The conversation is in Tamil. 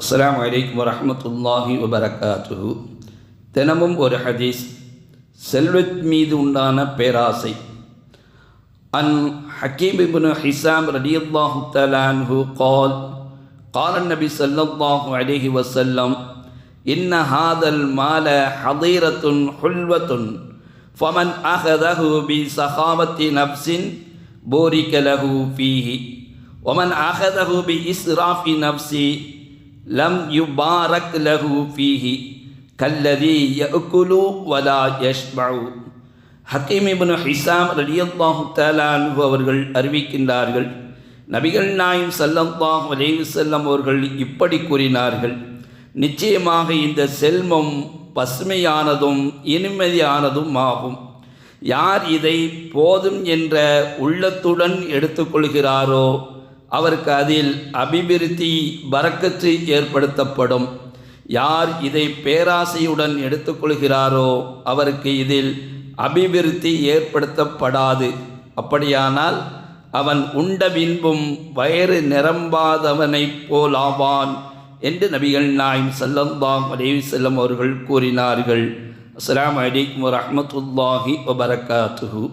அஸ்ஸலாமு அலைக்கும் வரஹ்மத்துல்லாஹி வபரகாத்துஹு தினமும் ஒரு ஹதீஸ் செல்வத் மீது உண்டான பேராசை அன் ஹக்கீம் இப்னு ஹிசாம் ரலியல்லாஹு தஆலா அன்ஹு قال قال النبي صلى الله عليه وسلم إن هذا المال حضيرة حلوة فمن أخذه بسخاوة نفس بورك له فيه ومن أخذه بإسراف نفس லம் யுபாரக் லஹு ஃபீஹி கல்லதி யகுலு வலா யஷ்பு ஹக்கீம் இபின் ஹிசாம் ரலியல்லாஹு தலான்ஹு அவர்கள் அறிவிக்கின்றார்கள் நபிகள் நாயும் சல்லல்லாஹ் அலைவு செல்லம் அவர்கள் இப்படி கூறினார்கள் நிச்சயமாக இந்த செல்மம் பசுமையானதும் இனிமதியானதும் ஆகும் யார் இதை போதும் என்ற உள்ளத்துடன் எடுத்துக்கொள்கிறாரோ அவருக்கு அதில் அபிவிருத்தி பறக்கத்து ஏற்படுத்தப்படும். யார் இதை பேராசையுடன் எடுத்துக்கொள்கிறாரோ அவருக்கு இதில் அபிவிருத்தி ஏற்படுத்தப்படாது. அப்படியானால் அவன் உண்ட பின்பும் வயிறு நிரம்பாதவனைப் போலாவான் என்று நபிகள் நாயம் செல்லந்தாம் அலேவி செல்லம் அவர்கள் கூறினார்கள். அஸ்லாம் அலிக் வரமத்துல்லாஹி வபரகாத்துஹூ.